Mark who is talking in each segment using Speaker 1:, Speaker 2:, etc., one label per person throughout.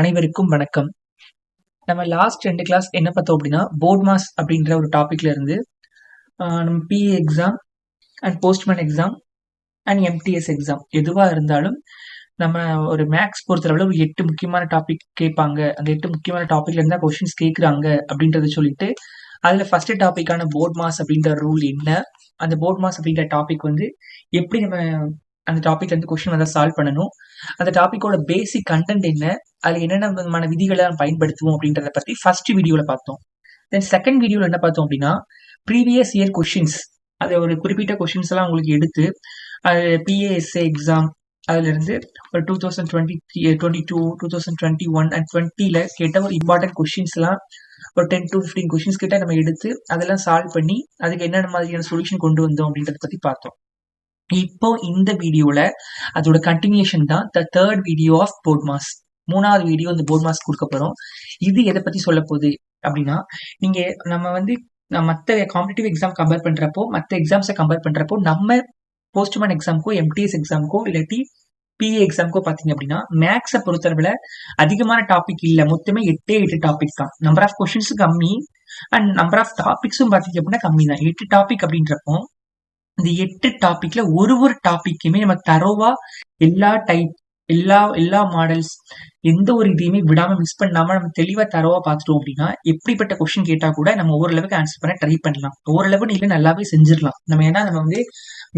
Speaker 1: அனைவருக்கும் வணக்கம். நம்ம லாஸ்ட் ரெண்டு கிளாஸ் என்ன பார்த்தோம் அப்படின்னா போர்ட் மாஸ் அப்படின்ற ஒரு டாபிக்ல இருந்து நம்ம PA exam and postman exam and MTS exam எதுவாக இருந்தாலும் நம்ம ஒரு மேக்ஸ் பொறுத்தளவில் ஒரு எட்டு முக்கியமான டாபிக் கேட்பாங்க. அந்த எட்டு முக்கியமான டாபிக்ல இருந்தால் கொஷின்ஸ் கேட்குறாங்க அப்படின்றத சொல்லிட்டு அதில் ஃபர்ஸ்ட் டாபிக்கான போர்ட் மாஸ் அப்படின்ற ரூல் என்ன? அந்த போர்ட் மாஸ் அப்படின்ற டாபிக் வந்து எப்படி நம்ம அந்த டாபிக்ல இருந்து கொஸ்டின் வந்து சால்வ் பண்ணணும். அந்த டாப்பிக்கோட பேசிக் கண்டென்ட் என்ன அதில் என்னென்ன விதமான விதிகளை நம்ம பயன்படுத்துவோம் அப்படின்றத பற்றி ஃபர்ஸ்ட் வீடியோவில் பார்த்தோம். தென் செகண்ட் வீடியோவில் என்ன பார்த்தோம் அப்படின்னா ப்ரீவியஸ் இயர் கொஷின்ஸ் அது ஒரு குறிப்பிட்ட கொஷின்ஸ் எல்லாம் உங்களுக்கு எடுத்து அது பிஏஎஸ்ஏ எக்ஸாம் அதுலேருந்து ஒரு two thousand twenty three twenty two two thousand twenty one and டுவெண்ட்டியில் கேட்ட ஒரு இம்பார்ட்டன்ட் கொஷின்ஸ்லாம் ஒரு டென் டு ஃபிஃப்டீன் கொஷின்ஸ் கிட்ட நம்ம எடுத்து அதெல்லாம் சால்வ் பண்ணி அதுக்கு என்னென்ன மாதிரியான சொல்யூஷன் கொண்டு வந்தோம் அப்படின்றத பற்றி பார்த்தோம். இப்போ இந்த வீடியோல அதோட கண்டினியூஷன் தான் the third video of BODMAS மூணாவது வீடியோ இந்த போர்ட் மாஸ் கொடுக்க போறோம். இது எதை பத்தி சொல்ல போகுது அப்படின்னா நீங்க நம்ம வந்து மற்ற காம்படிட்டிவ் எக்ஸாம் கம்பேர் பண்றப்போ மற்ற எக்ஸாம்ஸை கம்பேர் பண்றப்போ நம்ம போஸ்ட்மேன் எக்ஸாம்க்கோ எம்டிஎஸ் எக்ஸாம்க்கோ இல்லாட்டி பிஏ எக்ஸாம்க்கோ பாத்தீங்க அப்படின்னா மேக்ஸை பொறுத்தளவுல அதிகமான டாபிக் இல்லை. மொத்தமே எட்டே எட்டு டாபிக் தான். நம்பர் ஆஃப் கொஷின்ஸும் கம்மி. அண்ட் நம்பர் ஆஃப் டாபிக்ஸும் பாத்தீங்க அப்படின்னா கம்மி தான் எட்டு டாபிக் அப்படின்றப்போ இந்த எட்டு டாபிக்ல ஒரு ஒரு டாபிக்குமே நம்ம தரோவா எல்லா டைப் எல்லா எல்லா மாடல்ஸ் எந்த ஒரு இதையுமே விடாம மிஸ் பண்ணாம நம்ம தெளிவா தரவா பார்த்துட்டோம் அப்படின்னா எப்படிப்பட்ட கொஸ்டின் கேட்டா கூட நம்ம ஓரளவுக்கு ஆன்சர் பண்ண ட்ரை பண்ணலாம். ஓரளவு நீங்க நல்லாவே செஞ்சிடலாம். நம்ம ஏன்னா நம்ம வந்து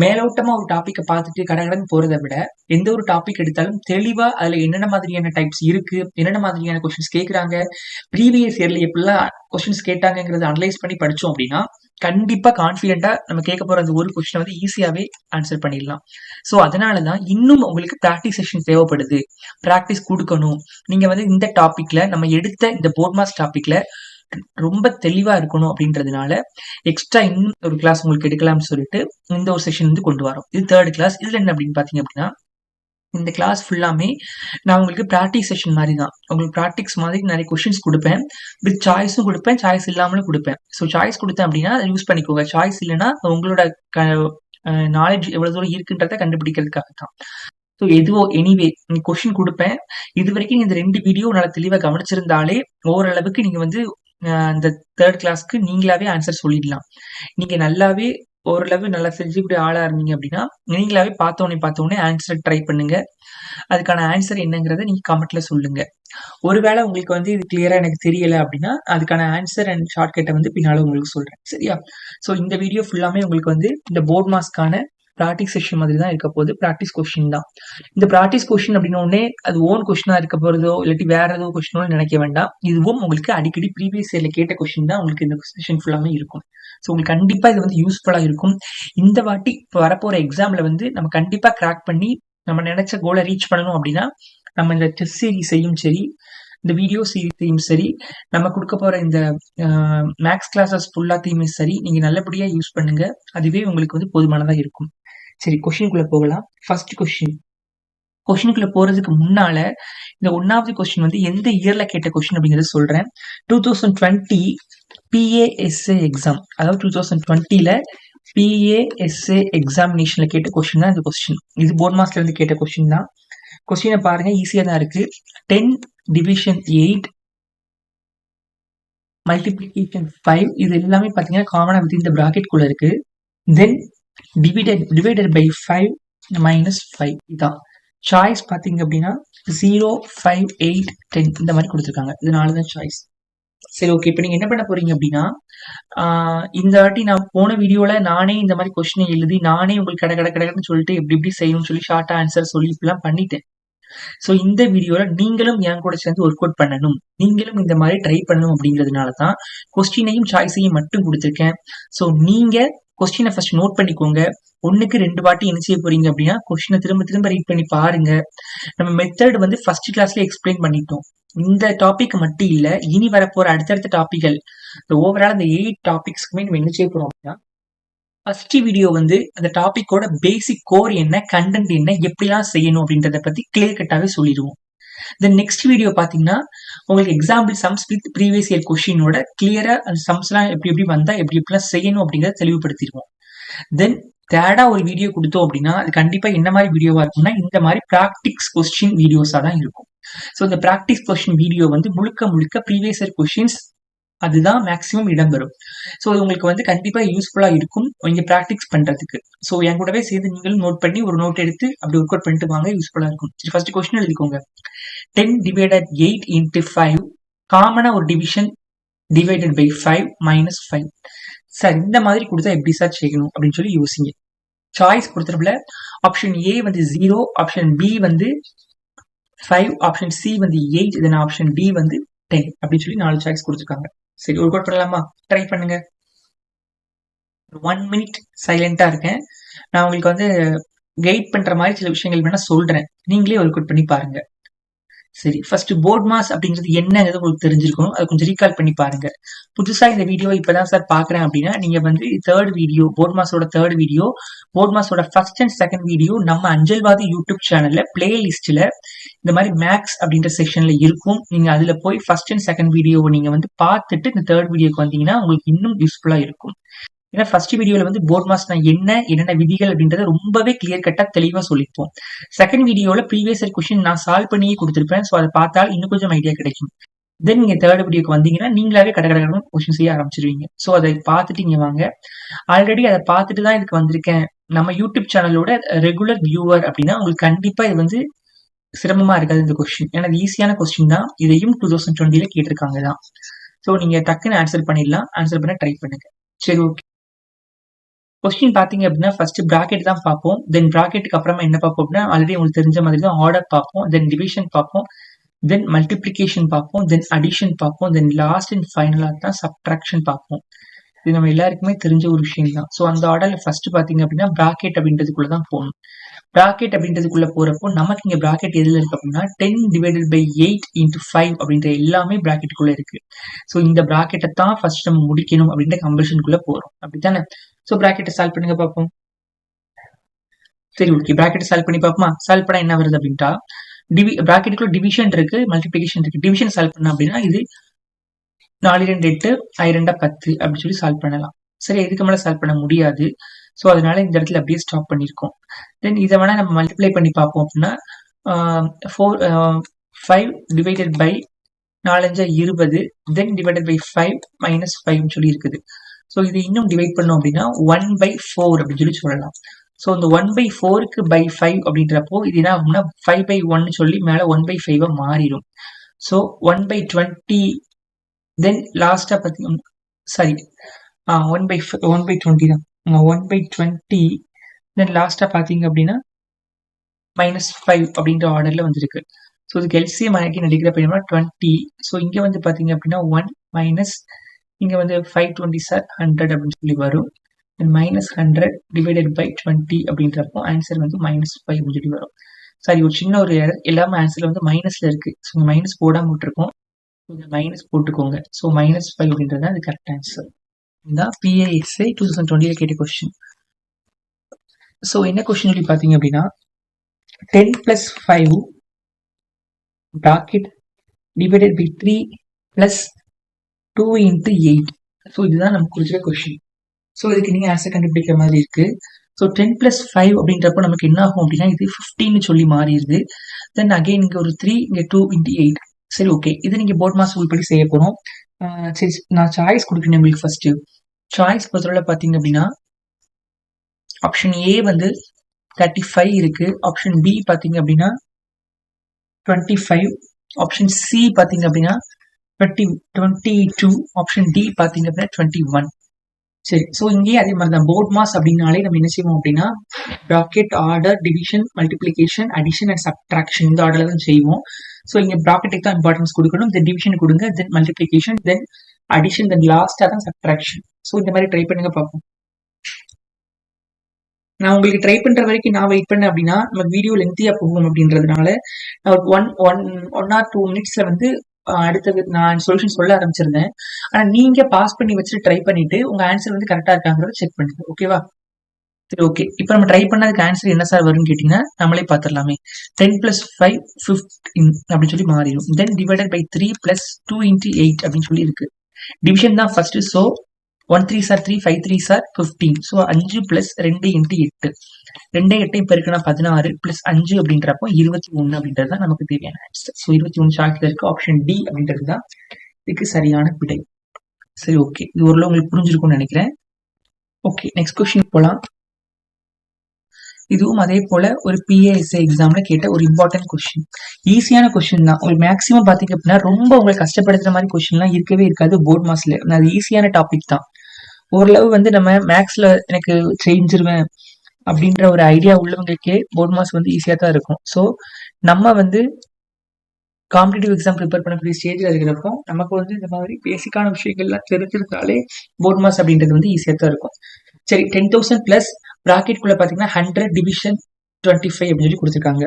Speaker 1: மேலோட்டமா ஒரு டாப்பிக்கை பார்த்துட்டு கடகடன் போறதை விட எந்த ஒரு டாபிக் எடுத்தாலும் தெளிவா அதுல என்னென்ன மாதிரியான டைப்ஸ் இருக்கு என்னென்ன மாதிரியான கொஸ்டின்ஸ் கேட்கறாங்க ப்ரீவியஸ் இயர்ல எப்படிலாம் கொஸ்டின்ஸ் கேட்டாங்கிறத அனலைஸ் பண்ணி படிச்சோம் அப்படின்னா கண்டிப்பா கான்பிடென்டா நம்ம கேட்க போற அந்த ஒரு கொஸ்டினை வந்து ஈஸியாவே ஆன்சர் பண்ணிடலாம். ஸோ அதனாலதான் இன்னும் உங்களுக்கு ப்ராக்டிஸ் செஷன் தேவைப்படுது. ப்ராக்டிஸ் கொடுக்கணும். நீங்க வந்து இந்த டாபிக்ல நம்ம எடுத்த இந்த போர்ட் மாஸ் டாபிக்ல ரொம்ப தெளிவா இருக்கணும் அப்படின்றதுனால எக்ஸ்ட்ரா இன்னும் ஒரு கிளாஸ் உங்களுக்கு எடுக்கலாம்னு சொல்லிட்டு இந்த ஒரு செஷன் வந்து கொண்டு வரோம். இது தேர்ட் கிளாஸ் இதுல என்ன அப்படின்னு பாத்தீங்க அப்படின்னா இந்த கிளாஸ் ஃபுல்லாமே நான் உங்களுக்கு ப்ராக்டிஸ் செஷன் மாதிரி தான் உங்களுக்கு ப்ராக்டிக்ஸ் மாதிரி நிறைய கொஷின்ஸ் கொடுப்பேன். வித் சாய்ஸும் கொடுப்பேன். சாய்ஸ் இல்லாமலும் கொடுப்பேன். ஸோ சாய்ஸ் கொடுத்தேன் அப்படின்னா அதை யூஸ் பண்ணிக்கோங்க. சாய்ஸ் இல்லைன்னா உங்களோட நாலேஜ் எவ்வளவு தூரம் இருக்குன்றத கண்டுபிடிக்கிறதுக்காக தான் ஸோ எதுவோ எனிவே நீங்க கொஷின் கொடுப்பேன். இது வரைக்கும் நீங்க இந்த ரெண்டு வீடியோ நல்லா தெளிவாக கவனிச்சிருந்தாலே ஓரளவுக்கு நீங்க வந்து இந்த தேர்ட் கிளாஸ்க்கு நீங்களாவே ஆன்சர் சொல்லிடலாம். நீங்க நல்லாவே ஓரளவு நல்லா செஞ்சுக்கூடிய ஆளாக இருந்தீங்க அப்படின்னா நீங்களாவே பார்த்தோன்னே பார்த்தோன்னே ஆன்சர் ட்ரை பண்ணுங்க. அதுக்கான ஆன்சர் என்னங்கிறத நீங்கள் கமெண்ட்ல சொல்லுங்க. ஒருவேளை உங்களுக்கு வந்து இது கிளியரா எனக்கு தெரியல அப்படின்னா அதுக்கான ஆன்சர் அண்ட் ஷார்ட்கட்டை வந்து பின்னால உங்களுக்கு சொல்றேன். சரியா? ஸோ இந்த வீடியோ ஃபுல்லாமே உங்களுக்கு வந்து இந்த போர்ட் மாஸ்க்கான ப்ராக்டிஸ் செஷன் மாதிரி தான் இருக்க போகுது. ப்ராக்டிஸ் கொஷின் தான். இந்த ப்ராக்டிஸ் கொஷின் அப்படின்னே அது ஓன் கொஸ்டினா இருக்க போறதோ இல்லாட்டி வேற ஏதோ கொஸ்டினோ நினைக்க வேண்டாம். இதுவும் உங்களுக்கு அடிக்கடி ப்ரீவியஸ் இயர்ல கேட்ட கொஷின் தான் உங்களுக்கு இந்த செஷன் ஃபுல்லாமே இருக்கும். ஸோ உங்களுக்கு கண்டிப்பா இது வந்து யூஸ்ஃபுல்லா இருக்கும். இந்த வாட்டி இப்போ வரப்போற எக்ஸாம்ல வந்து நம்ம கண்டிப்பா கிராக் பண்ணி நம்ம நினைச்ச கோலை ரீச் பண்ணணும் அப்படின்னா நம்ம இந்த டெஸ்ட் சீரீஸையும் சரி இந்த வீடியோ சீரீஸையும் சரி நம்ம கொடுக்க போற இந்த மேக்ஸ் கிளாஸஸ் ஃபுல்லாத்தையுமே சரி நீங்க நல்லபடியா யூஸ் பண்ணுங்க. அதுவே உங்களுக்கு வந்து போதுமானதா இருக்கும். சரி கொஸ்டினுக்குள்ள போகலாம். ஃபர்ஸ்ட் கொஸ்டின் கொஷினுக்குள்ள போறதுக்கு முன்னால இந்த ஒன்னாவது கொஸ்டின் வந்து எந்த இயர்ல கேட்ட கொஸ்டின் அப்படிங்கறத சொல்றேன். Two thousand twenty PASA exam அதாவது டூ தௌசண்ட் டுவெண்ட்டில பிஏஎஸ்ஏ எக்ஸாமினேஷன்ல கேட்ட கொஸ்டின் தான் இந்த கொஸ்டின் இது போர்ட் மாஸ்ல இருந்து கேட்ட கொஸ்டின் தான். கொஸ்டினை பாருங்க ஈஸியா தான் இருக்கு. Ten division eight multiplication five இது எல்லாமே பாத்தீங்கன்னா காமனா வித் இந்த பிராக்கெட் குள்ள இருக்கு. Then divided divided by five minus five இதான். சாய்ஸ் பார்த்தீங்க அப்படின்னா ஜீரோ ஃபைவ் எயிட் டென் இந்த மாதிரி கொடுத்துருக்காங்க. இதனால தான் சாய்ஸ் சரி ஓகே இப்போ நீங்கள் என்ன பண்ண போறீங்க அப்படின்னா இந்த வாட்டி நான் போன வீடியோவில் நானே இந்த மாதிரி கொஸ்டினை எழுதி நானே உங்களுக்கு கடை கடை கடைன்னு சொல்லிட்டு எப்படி எப்படி செய்யணும்னு சொல்லி ஷார்ட்டாக ஆன்சர் சொல்லி இப்படிலாம் பண்ணிட்டேன். ஸோ இந்த வீடியோவில் நீங்களும் என் கூட சேர்ந்து ஒர்க் அவுட் பண்ணணும். நீங்களும் இந்த மாதிரி ட்ரை பண்ணணும் அப்படிங்கிறதுனால தான் கொஸ்டினையும் சாய்ஸையும் மட்டும் கொடுத்துருக்கேன். ஸோ நீங்கள் கொஸ்டினை ஃபர்ஸ்ட் நோட் பண்ணிக்கோங்க. ஒன்றுக்கு ரெண்டு வாட்டி என்ன செய்ய போறீங்க அப்படின்னா கொஸ்டினை திரும்ப திரும்ப ரீட் பண்ணி பாருங்க. நம்ம மெத்தட் வந்து ஃபர்ஸ்ட் கிளாஸ்ல எக்ஸ்பிளைன் பண்ணிட்டோம். இந்த டாபிக் மட்டும் இல்ல இனி வரப்போற அடுத்தடுத்த டாபிக்கள் இந்த ஓவரால் அந்த எயிட் டாபிக்ஸ்க்குமே நம்ம என்ன செய்ய போறோம் அப்படின்னா ஃபர்ஸ்ட் வீடியோ வந்து அந்த டாபிக்கோட பேசிக் கோர் என்ன கண்டென்ட் என்ன எப்படிலாம் செய்யணும் அப்படின்றத பத்தி கிளியர் கட்டாவே சொல்லிடுவோம். இந்த நெக்ஸ்ட் வீடியோ பாத்தீங்கன்னா உங்களுக்கு example sums with previous year கொஷினோட கிளியரா சம்ஸ்லாம் எப்படி எப்படி வந்தா எப்படி எப்படிலாம் செய்யணும் அப்படிங்கிறத தெளிவுபடுத்திடுவோம். தென் தேர்டா ஒரு வீடியோ கொடுத்தோம் அப்படின்னா அது கண்டிப்பா என்ன மாதிரி வீடியோவா இருக்கும்னா இந்த மாதிரி ப்ராக்டிக்ஸ் கொஸ்டின் வீடியோஸா தான் இருக்கும். ஸோ இந்த ப்ராக்டிஸ் கொஸ்டின் வீடியோ வந்து முழுக்க முழுக்க ப்ரீவியஸ் இயர் கொஸ்டின்ஸ் அதுதான் மேக்ஸிமம் இடம்பெறும் ஸோ உங்களுக்கு வந்து கண்டிப்பாக யூஸ்ஃபுல்லாக இருக்கும். நீங்கள் ப்ராக்டிஸ் பண்ணுறதுக்கு ஸோ என் கூடவே சேர்ந்து நீங்களும் நோட் பண்ணி ஒரு நோட் எடுத்து அப்படி ஒர்க் அவுட் பண்ணிட்டு வாங்க யூஸ்ஃபுல்லாக இருக்கும். சரி ஃபர்ஸ்ட் கொஸ்டின் எழுதிக்கோங்க. Ten divided eight into five காமனாக ஒரு division divided by five minus five sir இந்த மாதிரி கொடுத்தா எப்படி சார் செய்யணும்? அப்படின்னு சொல்லி யோசிங்க. சாய்ஸ் கொடுத்துருப்புல. ஆப்ஷன் ஏ வந்து ஜீரோ ஆப்ஷன் பி வந்து ஃபைவ் ஆப்ஷன் சி வந்து எயிட் தென் ஆப்ஷன் டி வந்து டென் அப்படின்னு சொல்லி நாலு சாய்ஸ் கொடுத்துருக்காங்க. சரி ஒரு கோட் பண்ணலாமா ட்ரை பண்ணுங்க. ஒன் மினிட் சைலண்டா இருக்கேன். நான் உங்களுக்கு வந்து கைட் பண்ற மாதிரி சில விஷயங்கள் வேணா சொல்றேன். நீங்களே ஒர்க் கோட் பண்ணி பாருங்க. சரி ஃபர்ஸ்ட் போர்ட் மாஸ் அப்படிங்கிறது என்னங்கிறது உங்களுக்கு தெரிஞ்சிருக்கணும். அதை கொஞ்சம் ரீகால் பண்ணி பாருங்க. புதுசா இந்த வீடியோ இப்பதான் சார் பாக்குறேன் அப்படின்னா நீங்க வந்து தேர்ட் வீடியோ போர்ட் மாஸோட தேர்ட் வீடியோ போர்ட் மாஸோட ஃபர்ஸ்ட் அண்ட் செகண்ட் வீடியோ நம்ம அஞ்சல்வாதி யூடியூப் சேனல்ல பிளே லிஸ்ட்ல இந்த மாதிரி மேக்ஸ் அப்படின்ற செக்ஷன்ல இருக்கும். நீங்க அதுல போய் ஃபர்ஸ்ட் அண்ட் செகண்ட் வீடியோவை நீங்க வந்து பார்த்துட்டு இந்த தேர்ட் வீடியோக்கு வந்தீங்கன்னா உங்களுக்கு இன்னும் யூஸ்ஃபுல்லா இருக்கும். ஏன்னா ஃபர்ஸ்ட் வீடியோல வந்து போர்ட் மாஸ்னா என்ன என்னென்ன விதிகள் அப்படின்றத ரொம்பவே கிளியர் கட்டா தெளிவா சொல்லியிருப்போம். செகண்ட் வீடியோல ப்ரீவியஸ் கொஸ்டின் நான் சால்வ் பண்ணியே கொடுத்துருப்பேன். ஸோ அதை பார்த்தால் இன்னும் கொஞ்சம் ஐடியா கிடைக்கும். தென் நீங்க தேர்ட் வீடியோக்கு வந்தீங்கன்னா நீங்களாவே கடை கடை கொஸ்டின் செய்ய ஆரம்பிச்சிருவீங்க. ஸோ அதை பார்த்துட்டு இங்க வாங்க. ஆல்ரெடி அதை பார்த்துட்டு தான் இதுக்கு வந்திருக்கேன். நம்ம யூடியூப் சேனலோட ரெகுலர் வியூவர் அப்படின்னா உங்களுக்கு கண்டிப்பா இது வந்து சிரமமா இருக்காது இந்த கொஸ்டின் ஏன்னா ஈஸியான கொஸ்டின் தான். இதையும் டூ தௌசண்ட் டுவெண்ட்டில கேட்டிருக்காங்க தான். ஸோ நீங்க டக்குன்னு ஆன்சர் பண்ணிடலாம். ஆன்சர் பண்ண ட்ரை பண்ணுங்க. சரி ஓகே கொஸ்டின் பாத்தீங்க அப்படின்னா ஃபர்ஸ்ட் ப்ராக்கெட் தான் பார்ப்போம். தென் ப்ராக்கெட்டுக்கு அப்புறமா என்ன பார்ப்போம் அப்படின்னா ஆல்ரெடி உங்களுக்கு தெரிஞ்ச மாதிரி தான் ஆர்டர் பார்ப்போம். தென் டிவிஷன் பார்ப்போம். தென் மல்டிப்ளிகேஷன் பார்ப்போம். தென் அடிஷன் பார்ப்போம். தென் லாஸ்ட் அண்ட் ஃபைனலாக தான் சப்ட்ராக்ஷன் பார்ப்போம். இது நம்ம எல்லாருக்குமே தெரிஞ்ச ஒரு விஷயம் தான். ஸோ அந்த ஆர்டர்ல ஃபர்ஸ்ட் பார்த்தீங்க அப்படின்னா ப்ராக்கெட் அப்படின்றதுக்குள்ள தான் போகணும். ப்ராக்கெட் அப்படின்றதுக்குள்ள போறப்போ நமக்கு இங்க ப்ராக்கெட் எதுல இருக்கு அப்படின்னா ten divided by eight into five அப்படின்ற எல்லாமே ப்ராக்கெட்டுக்குள்ள இருக்கு. ஸோ இந்த ப்ராக்கெட்டை தான் ஃபர்ஸ்ட் நம்ம முடிக்கணும் அப்படின்ற கம்பல்ஷனுக்குள்ள போறோம். அப்படித்தானே? ஸோ பிராக்கெட்டை சால்வ் பண்ணுங்க பார்ப்போம் சரி ஓகே ப்ராக்கெட் சால்வ் பண்ணி பார்ப்போமா சால்வ் பண்ணால் என்ன வருது அப்படின்ட்டா? டிவி ப்ராக்கெட்டுக்குள்ள டிவிஷன் இருக்கு மல்டிபிளிகேஷன் இருக்கு. டிவிஷன் சால்வ் பண்ண அப்படின்னா இது நாலு ரெண்டு எட்டு ஐ ரெண்டா பத்து அப்படின்னு சொல்லி சால்வ் பண்ணலாம். சரி இதுக்கு மேலே சால்வ் பண்ண முடியாது. ஸோ அதனால இந்த இடத்துல அப்படியே ஸ்டாப் பண்ணியிருக்கோம் தென் இதை வேணா நம்ம மல்டிப்ளை பண்ணி பார்ப்போம் அப்படின்னா ஃபோர் ஃபைவ் டிவைடட் பை நாலஞ்சா இருபது then divided by five minus ஃபைவ்னு சொல்லி இருக்குது. ஸோ இது இன்னும் டிவைட் பண்ணோம் அப்படின்னா ஒன் பை ஃபோர் அப்படின்னு சொல்லி சொல்லலாம். ஸோ இந்த ஒன் பை ஃபோருக்கு பை ஃபைவ் அப்படின்றப்போ இது என்ன ஆகும்னா ஃபைவ் பை ஒன்னு சொல்லி மேலே ஒன் பை ஃபைவாக மாறிடும். So one by twenty then லாஸ்ட்டாக பார்த்தீங்கன்னா sorry one by one by twenty தான். ஒன் பை டுவெண்ட்டி தென் லாஸ்ட்டாக பார்த்தீங்க அப்படின்னா மைனஸ் ஃபைவ் அப்படின்ற ஆர்டரில் வந்திருக்கு. ஸோ இதுக்கு எல்சிஎம் ஆக்கி நடிக்கிற பையனா டுவெண்ட்டி ஸோ இங்கே வந்து பார்த்தீங்க அப்படின்னா ஒன் மைனஸ் இங்கே வந்து ஃபைவ் டுவெண்ட்டி சார் ஹண்ட்ரட் அப்படின்னு சொல்லி வரும். Then minus hundred divided by twenty அப்படின்றப்போ ஆன்சர் வந்து மைனஸ் ஃபைவ் அப்படின்னு சொல்லி வரும். சாரி ஒரு சின்ன ஒரு எல்லாமே ஆன்சர் வந்து மைனஸில் இருக்குது ஸோ மைனஸ் போடாமல் விட்டுருக்கோம். கொஞ்சம் மைனஸ் போட்டுக்கோங்க. ஸோ மைனஸ் ஃபைவ் அப்படின்றது அது கரெக்ட் ஆன்சர் இதுதான் பிஏஎஸ்ஐ டூ தௌசண்ட் டுவெண்ட்டியில் கேட்ட கொஸ்டின் ஸோ என்ன கொஸ்டின் சொல்லி பார்த்தீங்க அப்படின்னா ten plus five bracket divided by three plus two into eight so இதுதான் நமக்கு குறிச்சிருக்க கொஷின் ஸோ இதுக்கு நீங்கள் ஆன்சர் கண்டுபிடிக்கிற மாதிரி இருக்கு. ஸோ டென் பிளஸ் ஃபைவ் அப்படின்றப்போ நமக்கு என்ன ஆகும் அப்படின்னா இது ஃபிஃப்டின்னு சொல்லி மாறிடுது. தென் அகைன் இங்கே ஒரு த்ரீ இங்கே டூ இன்ட்டு எயிட் சரி ஓகே இது நீங்கள் போர்ட் மாஸ் உள்படி செய்ய போகிறோம் சரி நான் சாய்ஸ் கொடுக்கணும் உங்களுக்கு ஃபர்ஸ்ட் சாய்ஸ் பொறுத்தவரை பார்த்தீங்க அப்படின்னா ஆப்ஷன் ஏ வந்து தேர்ட்டி ஃபைவ் இருக்கு. ஆப்ஷன் பி பார்த்தீங்க அப்படின்னா டுவெண்ட்டி ஃபைவ் ஆப்ஷன் சி பார்த்தீங்க அப்படின்னா twenty twenty two option D பார்த்தீங்க அப்படின்னா டுவெண்ட்டி ஒன் சரி ஸோ இங்கேயே அதே மாதிரி தான். போர்ட் மாஸ் அப்படின்னாலே நம்ம என்ன செய்வோம் அப்படின்னா bracket order division multiplication addition and subtraction இந்த ஆர்டர்ல தான் செய்வோம். ஸோ இங்கே ப்ராக்கெட்டுக்கு தான் இம்பார்ட்டன்ஸ் கொடுக்கணும். தென் டிவிஷன் கொடுங்க தென் மல்டிப்ளிகேஷன் தென் அடிஷன் தென் லாஸ்ட்டாக தான் சப்ட்ராக்ஷன் ஸோ இந்த மாதிரி ட்ரை பண்ணுங்க பார்ப்போம். நான் உங்களுக்கு ட்ரை பண்ற வரைக்கும் நான் வெயிட் பண்ணேன் அப்படின்னா நம்ம வீடியோ லென்த்தியா போகும் அப்படின்றதுனால நான் one one one or two மினிட்ஸ்ல வந்து அடுத்தது நான் சொல்யூஷன் சொல்ல ஆரம்பிச்சிருந்தேன். ஆனா நீங்க பாஸ் பண்ணி வச்சுட்டு ட்ரை பண்ணிட்டு உங்க ஆன்சர் வந்து கரெக்டா இருக்காங்கிறத செக் பண்ணுங்க ஓகேவா சரி ஓகே இப்போ நம்ம ட்ரை பண்ணதுக்கு ஆன்சர் என்ன சார் வரும்னு கேட்டீங்கன்னா நம்மளே பார்த்துடலாமே டென் பிளஸ் ஃபைவ் ஃபிஃப்டின் அப்படின்னு சொல்லி மாறிடும். Then divided by three plus two into eight அப்படின்னு சொல்லி இருக்கு. டிவிஷன் தான் first so one three sir three five three sir fifteen so அஞ்சு ப்ளஸ் ரெண்டு இன்ட்டு எட்டு. ரெண்டே எட்டு இப்போ இருக்குன்னா பதினாறு ப்ளஸ் அஞ்சு அப்படின்றப்போ இருபத்தி ஒன்று அப்படின்றது தான் நமக்கு தேவையான ஆன்சர் ஸோ இருபத்தி ஒன்று ஷார்ட்ல இருக்கு. ஆப்ஷன் டி அப்படின்றது தான் இதுக்கு சரியான விடை. சரி ஓகே இது ஓரளவு உங்களுக்கு புரிஞ்சிருக்கும்னு நினைக்கிறேன். ஓகே நெக்ஸ்ட் கொஸ்டின் போகலாம் இதுவும் அதே போல ஒரு பிஏஎஸ்ஏ எக்ஸாம்ல கேட்ட ஒரு இம்பார்ட்டன்ட் கொஸ்டின் ஈஸியான கொஸ்டின் தான். ஒரு மேக்ஸிமம் பாத்தீங்க அப்படின்னா ரொம்ப உங்களை கஷ்டப்படுத்துற மாதிரி கொஸ்டின்லாம் இருக்கவே இருக்காது போர்ட் மாஸ்ல அது ஈஸியான டாபிக் தான். ஓரளவு வந்து நம்ம மேக்ஸ்ல எனக்கு செஞ்சிருவேன் அப்படின்ற ஒரு ஐடியா உள்ளவங்களுக்கே போர்ட் மாஸ் வந்து ஈஸியா தான் இருக்கும். ஸோ நம்ம வந்து காம்படிட்டிவ் எக்ஸாம் ப்ரிப்பேர் பண்ணக்கூடிய ஸ்டேஜில் இருக்கிறப்போ நமக்கு வந்து இந்த மாதிரி பேசிக்கான விஷயங்கள்லாம் தெரிஞ்சிருந்தாலே போர்ட் மாஸ் அப்படின்றது வந்து ஈஸியாக தான் இருக்கும். சரி டென் தௌசண்ட் பிளஸ் ப்ராக்கெட்குள்ள பார்த்தீங்கன்னா ஹண்ட்ரட் டிவிஷன் டுவெண்ட்டி ஃபைவ் அப்படின்னு சொல்லி கொடுத்துருக்காங்க.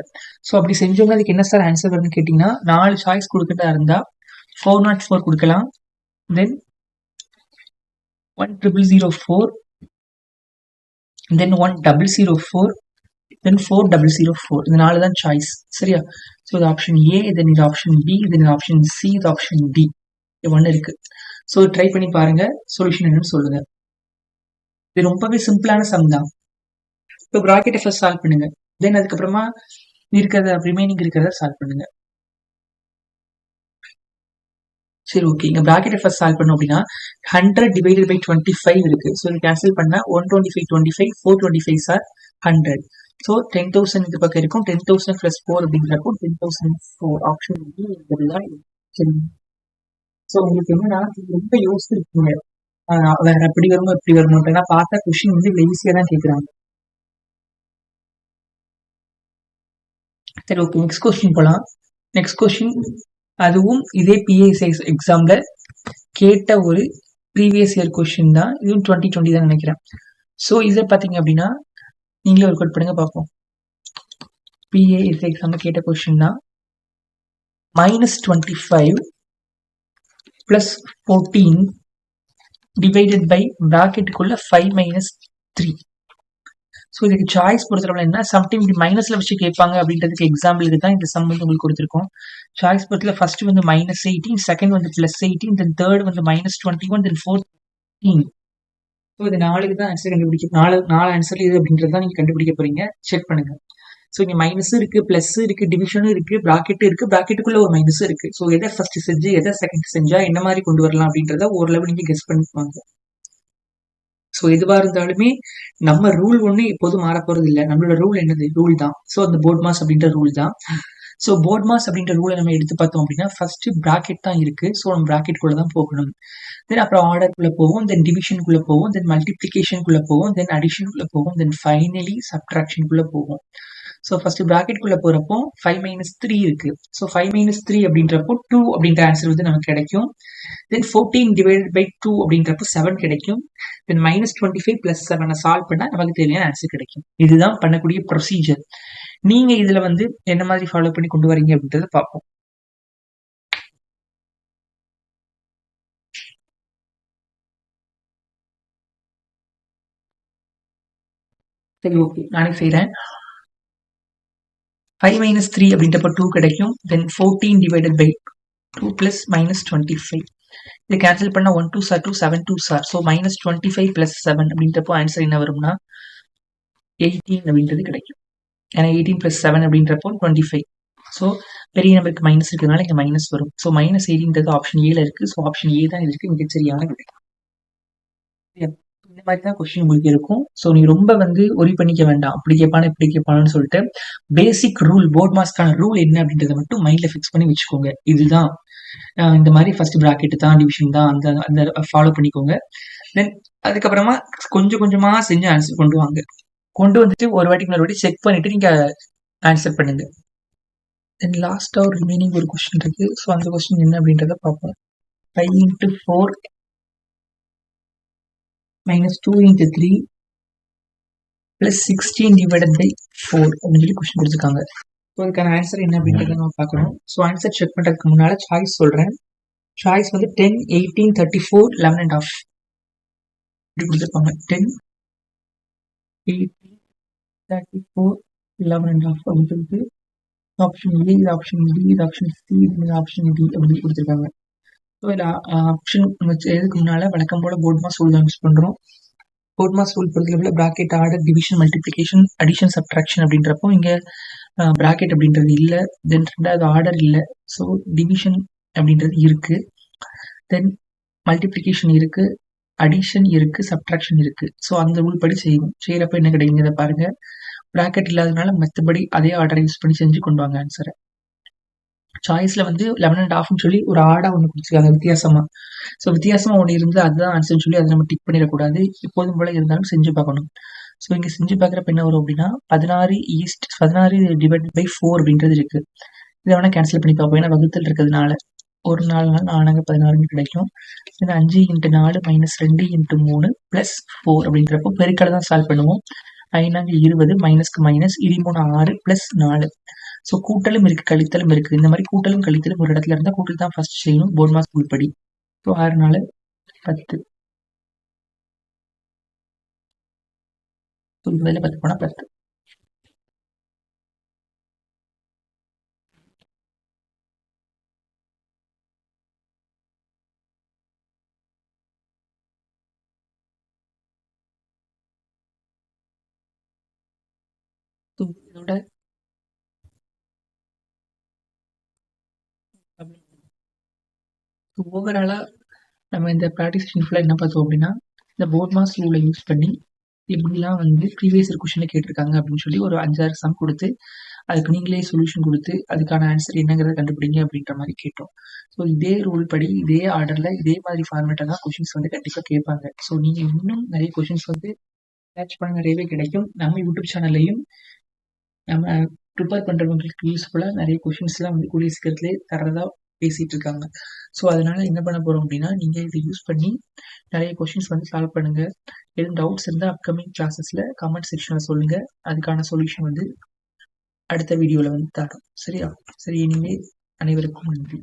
Speaker 1: ஸோ அப்படி செஞ்சவங்க அதுக்கு என்ன சார் ஆன்சர் வரும்னு கேட்டிங்கன்னா நாலு சாய்ஸ் கொடுக்கறதா இருந்தால் ஃபோர் நாட் ஃபோர் கொடுக்கலாம். Then one triple zero four then one double zero four then four double zero four இந்த நாலு தான் சாய்ஸ் சரியா? ஸோ இது ஆப்ஷன் ஏ தென் இது ஆப்ஷன் பி தென் இது ஆப்ஷன் சி இது ஆப்ஷன் டி இது ஒன்று இருக்கு. ஸோ ட்ரை பண்ணி பாருங்க. சொல்யூஷன் என்னன்னு சொல்லுங்க. இது ரொம்பவே சிம்பிளான சம் தான். இப்போ ப்ராக்கெட்டை ஃபர்ஸ்ட் சால்வ் பண்ணுங்க. தென் அதுக்கப்புறமா இருக்கிறத ரிமைனிங் இருக்கிறத சால்வ் பண்ணுங்க. சரி ஓகே இங்க ப்ராக்கெட்டை ஃபர்ஸ்ட் சால்வ் பண்ணோம் அப்படின்னா hundred divided by twenty five இருக்கு. ஸோ நீங்கள் கேன்சல் பண்ணா one twenty five twenty five four twenty five sir hundred so ten thousand இது பக்கம் இருக்கும். டென் தௌசண்ட் ப்ளஸ் ஃபோர் அப்படிங்கிறப்போ டென் தௌசண்ட் ஃபோர் ஆப்ஷன் வந்து சரி ஸோ உங்களுக்கு என்னன்னா ரொம்ப யோசிச்சிருக்கீங்க. வேற எப்படி வருமோ எப்படி வருமோ பார்த்தா கொஷின் வந்து இவ்வளோ ஈஸியாக தான் கேட்குறாங்க சரி ஓகே நெக்ஸ்ட் கொஸ்டின் போகலாம் நெக்ஸ்ட் கொஸ்டின் அதுவும் இதே பிஎஸ்ஐ எக்ஸாமில் கேட்ட ஒரு ப்ரீவியஸ் இயர் கொஸ்டின் தான். இதுவும் டுவெண்ட்டி டுவெண்ட்டி தான் நினைக்கிறேன். ஸோ இதை பார்த்தீங்க அப்படின்னா நீங்களே ஒரு அவுட் பண்ணுங்க பார்ப்போம். பிஏஎஸ் எக்ஸாமில் கேட்ட கொஸ்டின் தான். Minus twenty five plus fourteen divided by ப்ராக்கெட்டுக்குள்ள five minus three so இதுக்கு சாய்ஸ் பொறுத்தளவு என்ன? சம்டைம் இப்படி மைனஸ்ல வச்சு கேட்பாங்க அப்படின்றதுக்கு எக்ஸாம்பிளுக்கு தான் இந்த சம் வந்து உங்களுக்கு கொடுத்துருக்கோம். சாய்ஸ் பொறுத்தல ஃபர்ஸ்ட் வந்து மைனஸ் எயிட்டீன் செகண்ட் வந்து பிளஸ் எயிட்டீன் தென் தேர்ட் வந்து minus twenty one then fourteen so இது நாலுக்கு தான் ஆன்சர் கண்டுபிடிக்க நாலு நாலு ஆன்சர் இது அப்படின்றது தான் நீங்கள் கண்டுபிடிக்க போறீங்க. செக் பண்ணுங்க. ஸோ இங்கே மைனஸ் இருக்கு பிளஸ் இருக்கு டிவிஷனும் இருக்கு ப்ராக்கெட்டும் இருக்கு ப்ராக்கெட்டுக்குள்ள ஒரு மைனஸும் இருக்கு. ஸோ எதை ஃபர்ஸ்ட் செஞ்சு எதை செகண்ட் செஞ்சா என்ன மாதிரி கொண்டு வரலாம் அப்படின்றத ஓரளவு நீங்க கெஸ் பண்ணிக்குவாங்க. ஸோ எதுவாக இருந்தாலுமே நம்ம ரூல் ஒன்று எப்போதும் மாற போறது இல்லை நம்மளோட ரூல் என்னது? ரூல் தான். ஸோ அந்த போர்ட் மாஸ் அப்படின்ற ரூல் தான். ஸோ போர்ட் மாஸ் அப்படின்ற ரூலை நம்ம எடுத்து பார்த்தோம் அப்படின்னா ஃபர்ஸ்ட் ப்ராக்கெட் தான் இருக்கு. ஸோ நம்ம ப்ராக்கெட் குள்ள தான் போகணும். தென் அப்புறம் ஆர்டருக்குள்ள போவோம். தென் டிவிஷனுக்குள்ள போவோம். தென் மல்டிப்ளிகேஷனுக்குள்ள போவோம். தென் அடிஷனுக்குள்ள போவோம். தென் ஃபைனலி சப்ட்ராக்ஷனுக்குள்ள போவோம். ஸோ ஃபர்ஸ்ட் ப்ராக்கெட்குள்ள போறப்போ ஃபைவ் மைனஸ் த்ரீ இருக்கு. ஸோ ஃபைவ் மைனஸ் த்ரீ அப்படின்றப்போ டூ அப்படின்ற ஆன்சர் வந்து நமக்கு கிடைக்கும். Then fourteen divided by two அப்படின்றப்போ செவன் கிடைக்கும். Then minus twenty five plus செவனை solve பண்ணால் நமக்கு தேவையான ஆன்சர் கிடைக்கும். இதுதான் பண்ணக்கூடிய ப்ரொசீஜர் நீங்க இதுல வந்து என்ன மாதிரி ஃபாலோ பண்ணி கொண்டு வரீங்க அப்படின்றத பார்ப்போம். சரி ஓகே நானே செய்கிறேன் ஃபைவ் மைனஸ் த்ரீ அப்படின்றப்ப டூ கிடைக்கும். Then fourteen divided by two plus minus twenty five இது கேன்சல் பண்ண one two sir two seven two sir so minus twenty five plus seven அப்படின்றப்போ ஆன்சர் என்ன வரும்னா எயிட்டீன் அப்படின்றது கிடைக்கும். ஏன்னா எயிட்டீன் ப்ளஸ் செவன் அப்படின்றப்போ டுவெண்ட்டி ஃபைவ் ஸோ பெரிய நம்பருக்கு மைனஸ் இருக்கிறதுனால இங்கே மைனஸ் வரும். ஸோ மைனஸ் எயிட்டின்றது ஆப்ஷன் ஏல இருக்கு. ஸோ ஆப்ஷன் ஏ தான் இதுக்கு மிகச்சரியான விடை. இந்த மாதிரி தான் கொஸ்டின் உங்களுக்கு இருக்கும். ஸோ நீ ரொம்ப வந்து ஒரி பண்ணிக்க வேண்டாம். அப்படி கேட்பானு இப்படி கேட்பானு சொல்லிட்டு பேசிக் ரூல் போர்ட் மாஸ்க்கான ரூல் என்ன அப்படின்றத மட்டும் மைண்ட்ல ஃபிக்ஸ் பண்ணி வச்சுக்கோங்க. இதுதான். இந்த மாதிரி ஃபர்ஸ்ட் ப்ராக்கெட் தான் டிவிஷன் தான் அந்த அந்த ஃபாலோ பண்ணிக்கோங்க. தென் அதுக்கப்புறமா கொஞ்சம் கொஞ்சமா செஞ்சு ஆன்சர் கொண்டு வாங்க. கொண்டு வந்துட்டு ஒரு வாட்டிக்கு மறுபடியும் செக் பண்ணிட்டு நீங்க ஆன்சர் பண்ணுங்க. தென் லாஸ்டா ஒரு ரிமைனிங் ஒரு கொஸ்டின் இருக்கு. ஸோ அந்த கொஸ்டின் என்ன அப்படின்றத பார்ப்போம். Five into four minus two into three plus sixteen divided by four அப்படின்னு சொல்லி கொஸ்டின் கொடுத்துருக்காங்க. ஸோ அதுக்கான ஆன்சர் என்ன அப்படின்றத நம்ம பார்க்கணும். ஸோ ஆன்சர் செக் பண்ணுறதுக்கு முன்னால் சாய்ஸ் சொல்கிறேன் சாய்ஸ் வந்து ten eighteen thirty four eleven and half இப்படி கொடுத்துருப்பாங்க. Ten eighteen thirty four eleven and half அப்படின்னு சொல்லிட்டு ஆப்ஷன் ஏ இது ஆப்ஷன் இது ஆப்ஷன் சி இது ஆப்ஷன் டி அப்படின்னு கொடுத்துருக்காங்க. ஸோ இதில் ஆப்ஷன் வச்சு எதுக்கு முன்னால் வழக்கம் போல் போர்ட் மாஸ் ரூல் தான் யூஸ் பண்ணுறோம் போர்ட் மாஸ் ரூல் பொறுத்தளவில் bracket order division multiplication addition subtraction அப்படின்றப்போ இங்கே ப்ராக்கெட் uh, அப்படின்றது இல்லை. தென் ரெண்டாவது ஆர்டர் இல்லை. ஸோ டிவிஷன் அப்படின்றது இருக்குது தென் மல்டிப்ளிகேஷன் இருக்குது அடிஷன் இருக்குது சப்ட்ராக்ஷன் இருக்குது ஸோ அந்த ரூல் படி செய்வோம். செய்கிறப்ப என்ன கிடைக்குங்கிறத பாருங்கள் ப்ராக்கெட் இல்லாதனால மற்றபடி அதே ஆர்டரை யூஸ் பண்ணி செஞ்சு கொண்டு வாங்க ஆன்சரை சாய்ஸில் வந்து லெவன் அண்ட் ஆஃப்னு சொல்லி ஒரு ஆடாக ஒன்று கொடுத்துருக்காங்க வித்தியாசமாக ஸோ வித்தியாசமாக ஒன்று இருந்து அதுதான் ஆன்சர்னு சொல்லி அதை நம்ம டிக் பண்ணிடக்கூடாது. எப்போதும் போல இருந்தாலும் செஞ்சு பார்க்கணும். ஸோ இங்கே செஞ்சு பார்க்குறப்ப என்ன வரும் அப்படின்னா பதினாறு ஈஸ்ட் பதினாறு டிவைட் பை ஃபோர் அப்படின்றது இருக்குது இதை வேணால் கேன்சல் பண்ணி பார்ப்போம். ஏன்னா வகுத்தல் இருக்கிறதுனால. ஒரு நாலு நாள் நானாங்க பதினாறுன்னு கிடைக்கும். இது அஞ்சு இன்ட்டு நாலு மைனஸ் ரெண்டு இன்ட்டு மூணு ப்ளஸ் ஃபோர் அப்படின்றப்போ பெருக்களை தான் சால்வ் பண்ணுவோம். ஐநாங்க இருபது மைனஸ்க்கு மைனஸ் இடி மூணு ஆறு ப்ளஸ் நாலு. ஸோ கூட்டலும் இருக்குது கழித்தலும் இருக்குது இந்த மாதிரி கூட்டலும் கழித்தலும் ஒரு இடத்துல இருந்தால் கூட்டல் தான் ஃபர்ஸ்ட் செய்யணும். போர்ட் மாஸ் உள்படி ஸோ ஆறு நாள் பத்து. ஸோ இருபதுல பத்து போனால் பத்து. இதோட ஓவராலாக நம்ம இந்த ப்ராக்டிஸ் ஃபுல்லாக என்ன பார்த்தோம் அப்படின்னா இந்த போர்ட் மாஸ் ரூலை யூஸ் பண்ணி எப்படிலாம் வந்து ப்ரீவியஸ் இயர் கொஷனில் கேட்டிருக்காங்க அப்படின்னு சொல்லி ஒரு அஞ்சாறு சம் கொடுத்து அதுக்கு நீங்களே சொல்யூஷன் கொடுத்து அதுக்கான ஆன்சர் என்னங்கிறத கண்டுபிடிங்க அப்படின்ற மாதிரி கேட்டோம். ஸோ இதே ரூல் படி இதே ஆர்டரில் இதே மாதிரி ஃபார்மேட்டில் தான் கொஷின்ஸ் வந்து கண்டிப்பாக கேட்பாங்க. ஸோ நீங்கள் இன்னும் நிறைய கொஷின்ஸ் வந்து மேட்ச் பண்ண நிறையவே கிடைக்கும். நம்ம யூடியூப் சேனல்லையும் நம்ம ப்ரிப்பேர் பண்ணுறவங்களுக்கு யூஸ்ஃபுல்லாக நிறைய கொஷின்ஸ்லாம் வந்து கூடிய சீக்கிரத்துலேயே தரதாக பேசிகிட்டு இருக்காங்க ஸோ அதனால் என்ன பண்ண போகிறோம் அப்படின்னா நீங்கள் இதை யூஸ் பண்ணி நிறைய கொஷின்ஸ் வந்து சால்வ் பண்ணுங்கள் எதுவும் டவுட்ஸ் இருந்தால் அப்கமிங் கிளாஸஸில் கமெண்ட் செக்ஷனில் சொல்லுங்கள் அதுக்கான சொல்யூஷன் வந்து அடுத்த வீடியோவில் வந்து தரோம் சரியா? சரி இனிமேல் அனைவருக்கும் நன்றி.